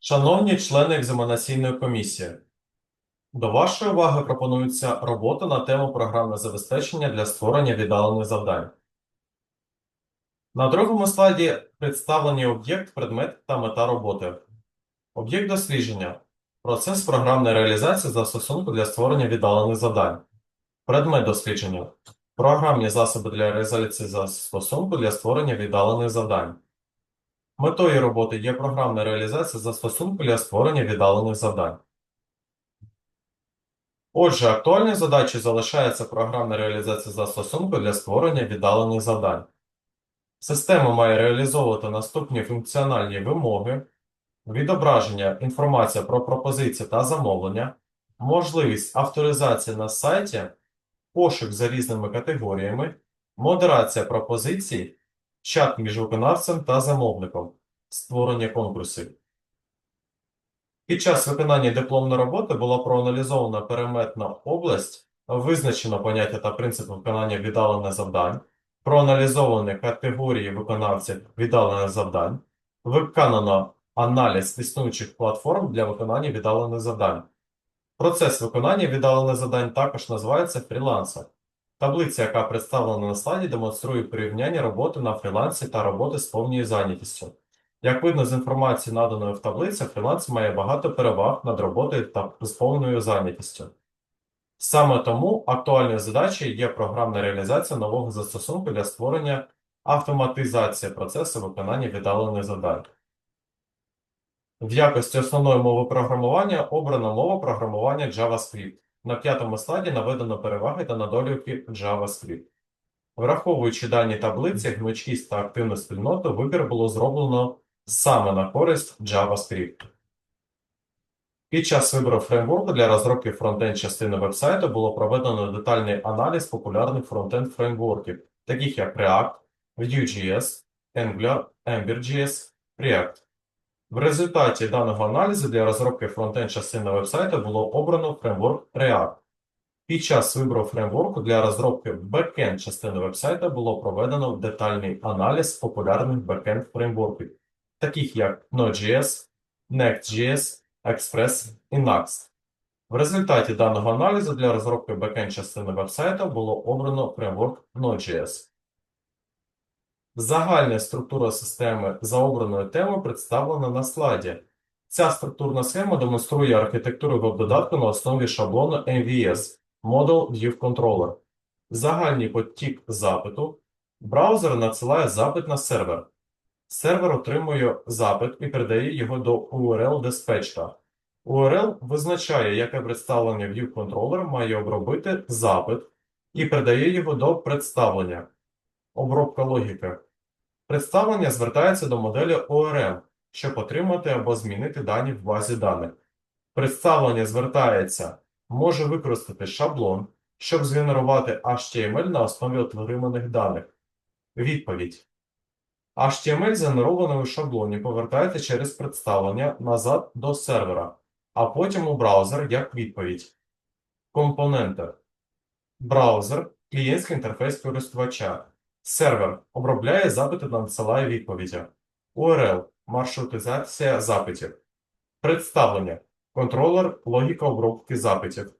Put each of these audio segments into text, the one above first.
Шановні члени екзаменаційної комісії, до вашої уваги пропонується робота на тему програмне забезпечення для створення віддалених завдань. На другому слайді представлені об'єкт, предмет та мета роботи. Об'єкт дослідження процес програмної реалізації застосунку для створення віддалених завдань. Предмет дослідження програмні засоби для реалізації застосунку для створення віддалених завдань. Метою роботи є програмна реалізація застосунку для створення віддалених завдань. Отже, актуальною задачею залишається програмна реалізація застосунку для створення віддалених завдань. Система має реалізовувати наступні функціональні вимоги, відображення інформації про пропозиції та замовлення, можливість авторизації на сайті, пошук за різними категоріями, модерація пропозицій, чат між виконавцем та замовником, створення конкурсів. Під час виконання дипломної роботи була проаналізована переметна область, визначено поняття та принцип виконання віддалених завдань, проаналізовані категорії виконавців віддалених завдань, виконано аналіз існуючих платформ для виконання віддалених завдань. Процес виконання віддалених завдань також називається фрілансом. Таблиця, яка представлена на слайді, демонструє порівняння роботи на фрілансі та роботи з повною зайнятістю. Як видно з інформації, наданої в таблиці, фріланс має багато переваг над роботою та з повною зайнятістю. Саме тому актуальною задачею є програмна реалізація нового застосунку для створення автоматизації процесу виконання віддалених завдань. В якості основної мови програмування обрана мова програмування JavaScript. На п'ятому слайді наведено переваги та недоліки JavaScript. Враховуючи дані таблиці, гнучкість та активну спільноту, вибір було зроблено саме на користь JavaScript. Під час вибору фреймворку для розробки фронтенд частини вебсайту було проведено детальний аналіз популярних фронтенд фреймворків, таких як React, Vue.js, Angular, Ember.js, React. В результаті даного аналізу для розробки фронтенд частини вебсайту було обрано фреймворк React. Під час вибору фреймворку для розробки бекенд частини вебсайта було проведено детальний аналіз популярних бекенд фреймворків, таких як Node.js, Next.js, Express і Next. В результаті даного аналізу для розробки бекенд частини вебсайта було обрано фреймворк Node.js. Загальна структура системи за обраною темою представлена на слайді. Ця структурна схема демонструє архітектуру веб-додатку на основі шаблону MVS Model View Controller. Загальний потік запиту. Браузер надсилає запит на сервер. Сервер отримує запит і передає його до URL диспетчера. URL визначає, яке представлення View Controller має обробити запит і передає його до представлення. Обробка логіки. Представлення звертається до моделі ORM, щоб отримати або змінити дані в базі даних. Представлення звертається, може використати шаблон, щоб згенерувати HTML на основі отриманих даних. Відповідь. HTML, згенерований у шаблоні, повертається через представлення назад до сервера, а потім у браузер як відповідь. Компоненти. Браузер – клієнтський інтерфейс користувача. Сервер обробляє запити та надсилає відповіді. URL – маршрутизація запитів. Представлення – контролер логіка обробки запитів.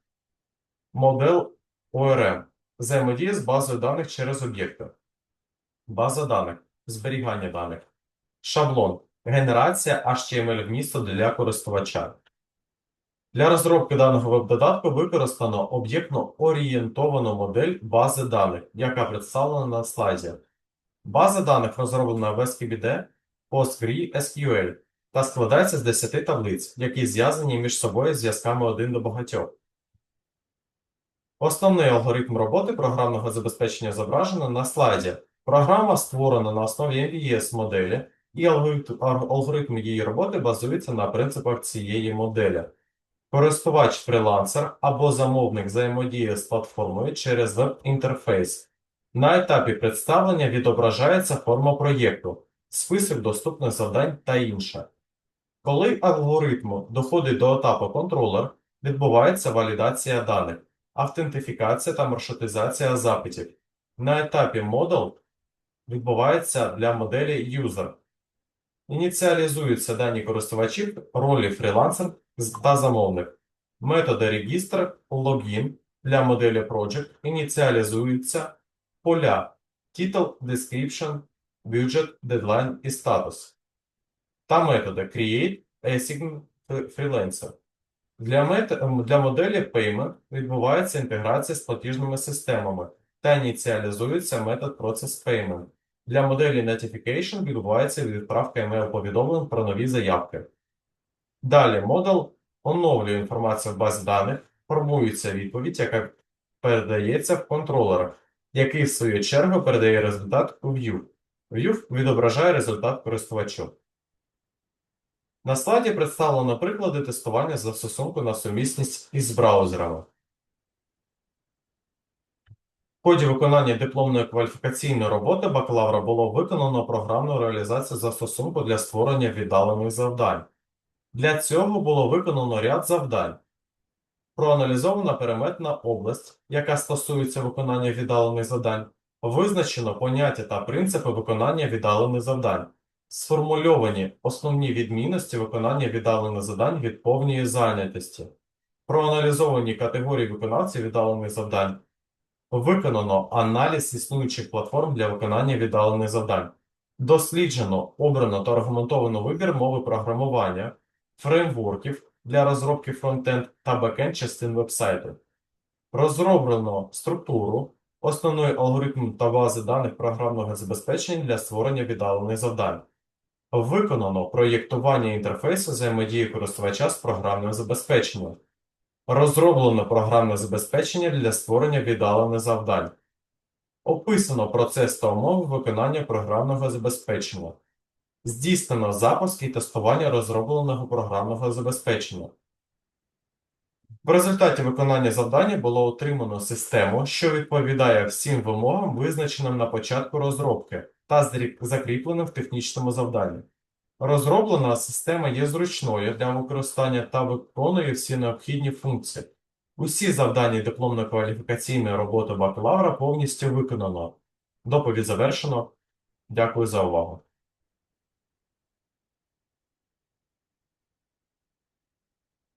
Модель ORM – взаємодія з базою даних через об'єкти. База даних – зберігання даних. Шаблон – генерація HTML вмісту для користувача. Для розробки даного веб-додатку використано об'єктно-орієнтовану модель бази даних, яка представлена на слайді. База даних розроблена в SQBD, PostgreSQL та складається з 10 таблиць, які зв'язані між собою зв'язками один до багатьох. Основний алгоритм роботи програмного забезпечення зображено на слайді. Програма створена на основі MVS моделі, і алгоритм її роботи базується на принципах цієї моделі. Користувач-фрілансер або замовник взаємодіє з платформою через веб-інтерфейс. На етапі представлення відображається форма проєкту, список доступних завдань та інше. Коли алгоритм доходить до етапу контролер, відбувається валідація даних, автентифікація та маршрутизація запитів. На етапі Model відбувається для моделі User. Ініціалізуються дані користувачів, ролі фрілансер та замовник. Методи регістр, логін для моделі Project ініціалізуються поля Title, Description, Budget, Deadline і Status та методи Create, Assign, Freelancer. Для, мет... для моделі Payment відбувається інтеграція з платіжними системами та ініціалізується метод Process Payment. Для моделі Notification відбувається відправка email-повідомлень про нові заявки. Далі модул оновлює інформацію в базі даних, формується відповідь, яка передається в контролер, який в свою чергу передає результат у View. View відображає результат користувачу. На слайді представлено приклади тестування застосунку на сумісність із браузерами. В ході виконання дипломної кваліфікаційної роботи бакалавра було виконано програмну реалізацію застосунку для створення віддалених завдань. Для цього було виконано ряд завдань. Проаналізована переметна область, яка стосується виконання віддалених завдань, визначено поняття та принципи виконання віддалених завдань, сформульовані основні відмінності виконання віддалених завдань від повної зайнятості, проаналізовані категорії виконавців віддалених завдань, виконано аналіз існуючих платформ для виконання віддалених завдань, досліджено, обрано та аргументовано вибір мови програмування, фреймворків для розробки фронтенд та бекенд частин вебсайту. Розроблено структуру, основний алгоритм та бази даних програмного забезпечення для створення віддалених завдань. Виконано проєктування інтерфейсу взаємодії користувача з програмним забезпеченням. Розроблено програмне забезпечення для створення віддалених завдань. Описано процес та умови виконання програмного забезпечення. Здійснено запуск і тестування розробленого програмного забезпечення. В результаті виконання завдання було отримано систему, що відповідає всім вимогам, визначеним на початку розробки, та закріпленим в технічному завданні. Розроблена система є зручною для використання та виконує всі необхідні функції. Усі завдання дипломно-кваліфікаційної роботи бакалавра повністю виконано. Доповідь завершено. Дякую за увагу.